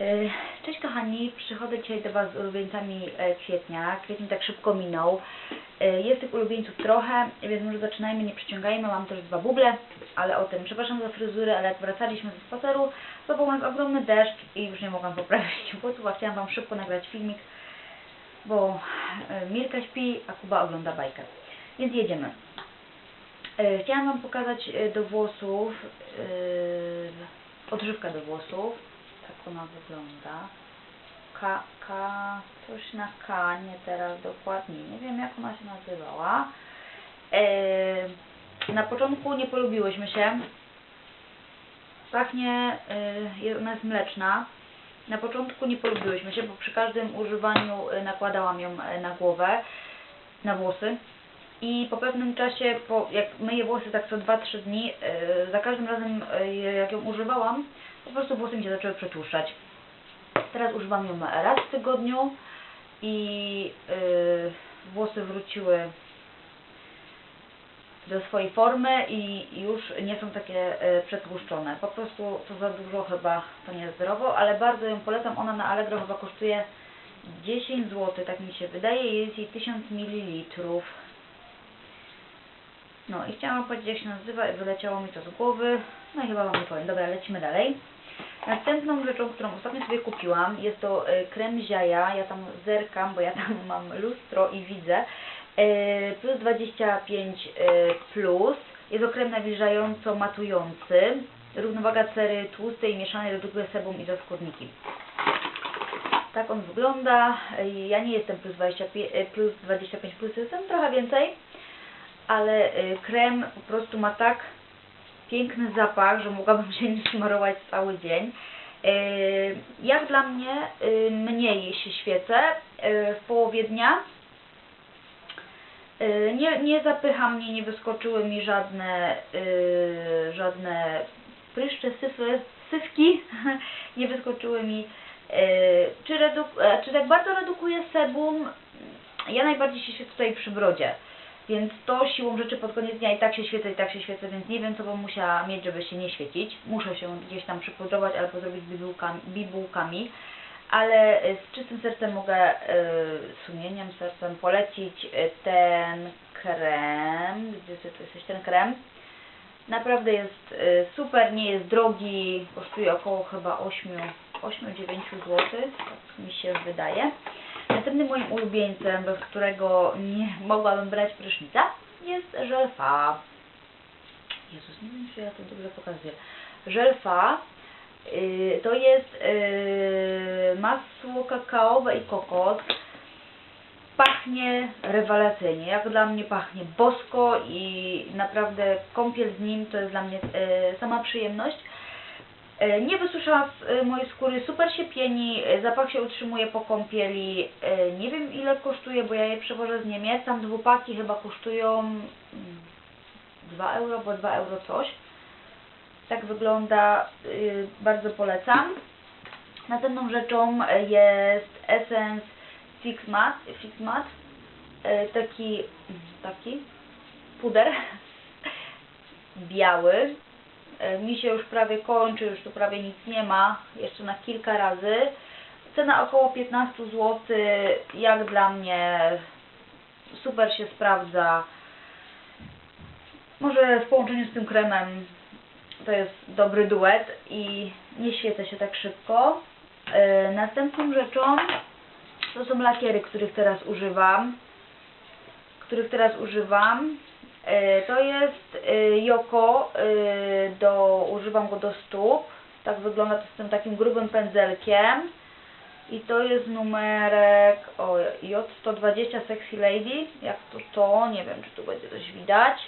E, Cześć kochani, przychodzę dzisiaj do Was z ulubieńcami e, kwietnia. Kwiecień tak szybko minął. E, Jest tych ulubieńców trochę, więc może zaczynajmy, nie przyciągajmy. Mam też dwa buble, ale o tym. Przepraszam za fryzurę, ale jak wracaliśmy ze spaceru, był nas ogromny deszcz i już nie mogłam poprawić włosów, a chciałam Wam szybko nagrać filmik, bo Mirka śpi, a Kuba ogląda bajkę. Więc jedziemy. Chciałam Wam pokazać do włosów, odżywkę do włosów. Tak ona wygląda. K, K, coś na K, nie teraz dokładnie, nie wiem jak ona się nazywała. E, na początku nie polubiłyśmy się. Pachnie, e, ona jest mleczna. Na początku nie polubiłyśmy się, bo przy każdym używaniu e, nakładałam ją na głowę, na włosy. I po pewnym czasie, po, jak myję włosy tak co 2-3 dni, za każdym razem jak ją używałam, po prostu włosy mi się zaczęły przetłuszczać. Teraz używam ją raz w tygodniu i y, włosy wróciły do swojej formy i już nie są takie y, przetłuszczone. Po prostu to za dużo chyba, to nie jest zdrowo, ale bardzo ją polecam. Ona na Allegro chyba kosztuje 10 zł, tak mi się wydaje, jest jej 1000 ml. No i chciałam powiedzieć jak się nazywa i wyleciało mi to z głowy. No i chyba Wam nie powiem. Dobra, lecimy dalej. Następną rzeczą, którą ostatnio sobie kupiłam, jest to e, krem Ziaja. Ja tam zerkam, bo ja tam mam lustro i widzę. E, Plus 25 e, plus. Jest to krem nawilżająco matujący. Równowaga cery tłustej i mieszanej redukuje sebum i zaskórniki. Tak on wygląda. Ja nie jestem plus 25, e, plus 25 plus, jestem trochę więcej. Ale krem po prostu ma tak piękny zapach, że mogłabym się nim smarować cały dzień. Yy, Jak dla mnie yy, mniej się świecę yy, w połowie dnia. Nie, nie zapycha mnie, nie wyskoczyły mi żadne, żadne pryszcze, syfy, sywki, nie wyskoczyły mi. Czy, e, czy tak bardzo redukuje sebum? Ja najbardziej się świecę tutaj przy brodzie. Więc to siłą rzeczy pod koniec dnia i tak się świecę, i tak się świecę, więc nie wiem co bym musiała mieć, żeby się nie świecić. Muszę się gdzieś tam przypudrować albo zrobić bibułkami, bibułkami. ale y, z czystym sercem mogę, y, sumieniem, sercem polecić y, ten krem. Gdzie ty tu jesteś? Ten krem. Naprawdę jest super, nie jest drogi, kosztuje około chyba 8-9 zł, tak mi się wydaje. Następnym moim ulubieńcem, bez którego nie mogłabym brać prysznica, jest żelfa. Jezus, nie wiem, czy ja to dobrze pokazuję. Żelfa y, to jest y, masło kakaowe i kokos. Pachnie rewelacyjnie. Jak dla mnie pachnie bosko i naprawdę kąpiel z nim to jest dla mnie y, sama przyjemność. E, Nie wysusza e, mojej skóry, super się pieni, e, zapach się utrzymuje po kąpieli. Nie wiem ile kosztuje, bo ja je przewożę z Niemiec. Tam dwupaki chyba kosztują mm, 2 euro, bo 2 euro coś. Tak wygląda, bardzo polecam. Następną rzeczą jest Essence Fix Matte, Fix Matte. Taki, taki puder biały. E, Mi się już prawie kończy, już tu prawie nic nie ma, jeszcze na kilka razy. Cena około 15 zł, jak dla mnie super się sprawdza. Może w połączeniu z tym kremem to jest dobry duet i nie świecę się tak szybko. E, Następną rzeczą to są lakiery, których teraz używam. Których teraz używam. E, To jest Joko, używam go do stóp. Tak wygląda to z tym takim grubym pędzelkiem. I to jest numerek o, J120 Sexy Lady. Jak to to? Nie wiem, czy tu będzie coś widać.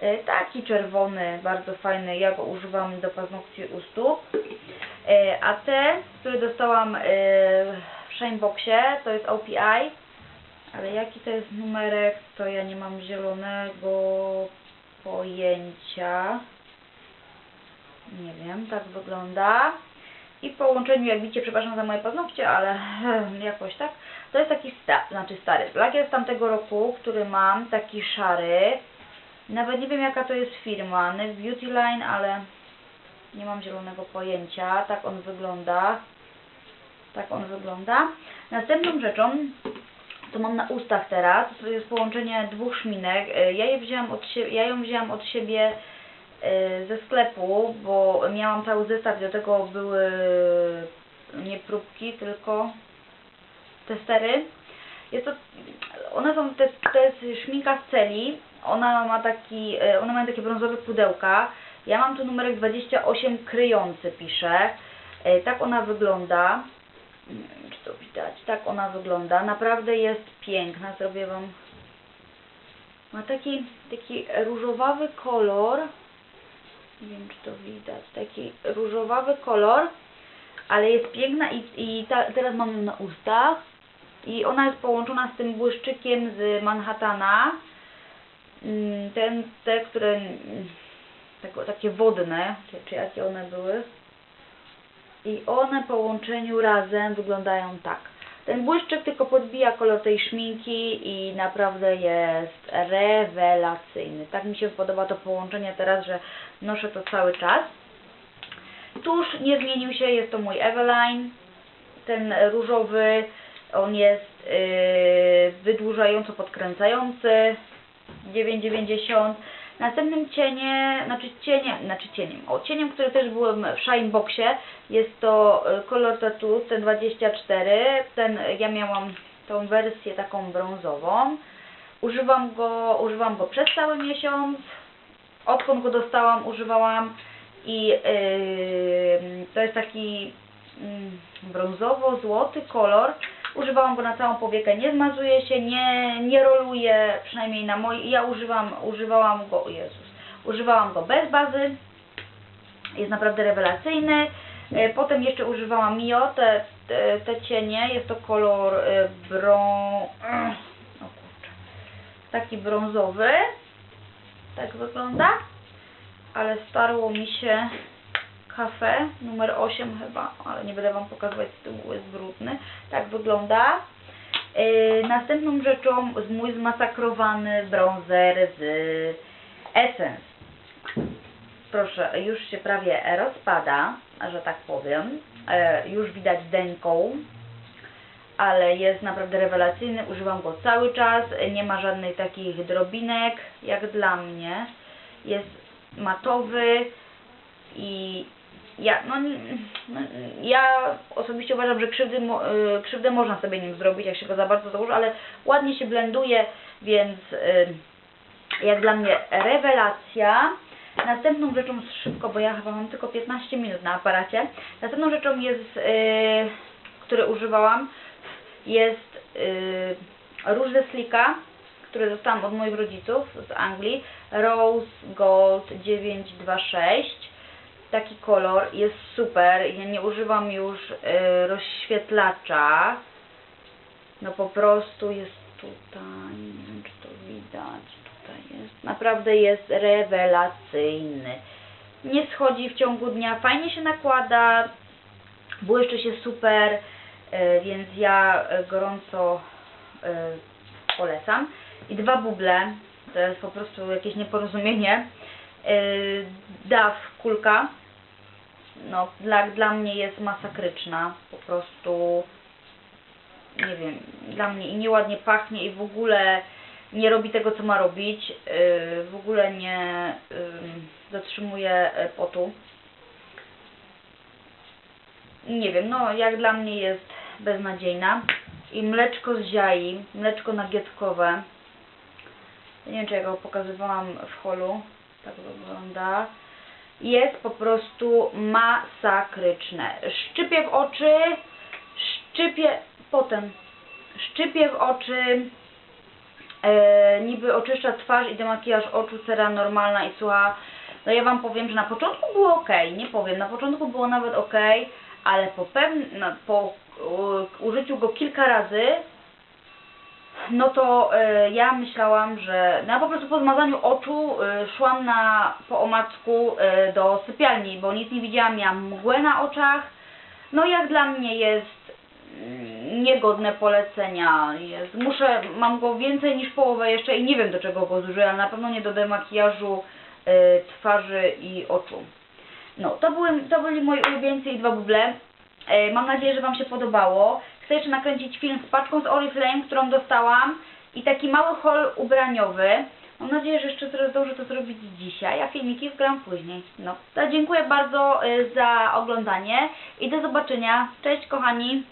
E, Taki czerwony, bardzo fajny. Ja go używam do paznokci u stóp. E, A te, które dostałam e, w Shineboxie, to jest OPI. Ale jaki to jest numerek, to ja nie mam zielonego pojęcia. Nie wiem, tak wygląda. I w połączeniu, jak widzicie, przepraszam za moje paznokcie, ale jakoś tak. To jest taki sta znaczy stary lakier z tamtego roku, który mam, taki szary. Nawet nie wiem jaka to jest firma, Net Beauty Line, ale nie mam zielonego pojęcia. Tak on wygląda. Tak on wygląda. Następną rzeczą, to mam na ustach teraz, to jest połączenie dwóch szminek. Ja, je wzięłam od ja ją wzięłam od siebie ze sklepu, bo miałam cały zestaw, do tego były nie próbki, tylko testery. Jest to, one są, to jest, to jest szminka z celi, ona ma taki, e, one mają takie brązowe pudełka. Ja mam tu numerek 28 kryjący, pisze. E, Tak ona wygląda. Nie wiem, czy to widać. Tak ona wygląda. Naprawdę jest piękna. Zrobię Wam... Ma taki, taki różowawy kolor. Nie wiem, czy to widać. Taki różowawy kolor, ale jest piękna i, i ta, teraz mam ją na ustach. I ona jest połączona z tym błyszczykiem z Manhattana. Mm, Ten, te, które mm, tako, takie wodne, czy, czy jakie one były. I one po łączeniu razem wyglądają tak. Ten błyszczyk tylko podbija kolor tej szminki i naprawdę jest rewelacyjny. Tak mi się podoba to połączenie teraz, że noszę to cały czas. Tusz nie zmienił się, jest to mój Eveline. Ten różowy, on jest yy, wydłużająco podkręcający. 9,90. Następnym cieniem, znaczy cieniem, znaczy cieniem, o cieniem, który też byłem w Shineboxie, jest to y, Color Tattoo, ten 24, ten, ja miałam tą wersję taką brązową. Używam go, używam go przez cały miesiąc, odkąd go dostałam, używałam i yy, to jest taki mm, brązowo-złoty kolor. Używałam go na całą powiekę, nie zmazuje się, nie, nie roluje, przynajmniej na mojej. Ja używam, używałam go, o Jezus, używałam go bez bazy. Jest naprawdę rewelacyjny. E, Potem jeszcze używałam Mio, te, te, te cienie, jest to kolor e, brą... Taki brązowy. Tak wygląda. Ale starło mi się kafe numer 8 chyba, ale nie będę Wam pokazywać z tyłu, jest brudny. Tak wygląda. Yy, następną rzeczą z mój zmasakrowany bronzer z Essence. Proszę, już się prawie rozpada, że tak powiem. E, już widać dęką, ale jest naprawdę rewelacyjny. Używam go cały czas. Nie ma żadnych takich drobinek, jak dla mnie. Jest matowy i ja, no, ja osobiście uważam, że krzywdy, y, krzywdę można sobie nim zrobić, jak się go za bardzo założy, ale ładnie się blenduje, więc y, jak dla mnie rewelacja. Następną rzeczą, szybko, bo ja chyba mam tylko 15 minut na aparacie, następną rzeczą jest, y, które używałam, jest y, róż ze Slika, który dostałam od moich rodziców z Anglii, Rose Gold 926 taki kolor, jest super. Ja nie używam już y, rozświetlacza. No po prostu jest tutaj, nie wiem czy to widać, tutaj jest. Naprawdę jest rewelacyjny. Nie schodzi w ciągu dnia, fajnie się nakłada, błyszczy się super, y, więc ja y, gorąco y, polecam. I dwa buble, to jest po prostu jakieś nieporozumienie. Y, DAF kulka, no dla, dla mnie jest masakryczna, po prostu nie wiem, dla mnie i nieładnie pachnie i w ogóle nie robi tego co ma robić, yy, w ogóle nie yy, zatrzymuje y, potu. Nie wiem, no jak dla mnie jest beznadziejna. I mleczko z ziai, mleczko nagietkowe. Nie wiem czy ja go pokazywałam w holu, tak wygląda jest po prostu masakryczne. Szczypie w oczy, szczypie potem, szczypie w oczy, e, niby oczyszcza twarz i demakijaż oczu, cera normalna i sucha. No ja Wam powiem, że na początku było ok, nie powiem, na początku było nawet ok, ale po pewnym, po użyciu go kilka razy, no to e, ja myślałam, że no ja po prostu po zmazaniu oczu e, szłam na po omacku e, do sypialni, bo nic nie widziałam, miałam mgłę na oczach. No jak dla mnie jest mm, niegodne polecenia. Jest, muszę, mam go więcej niż połowę jeszcze i nie wiem do czego go zużyję, ale na pewno nie do demakijażu twarzy i oczu. No, to, były, to byli moi ulubieńcy i dwa buble. Mam nadzieję, że Wam się podobało. Jeszcze nakręcić film z paczką z Oriflame, którą dostałam i taki mały haul ubraniowy. Mam nadzieję, że jeszcze zdążę to zrobić dzisiaj, a filmiki wgram później. No, to dziękuję bardzo y, za oglądanie i do zobaczenia. Cześć kochani!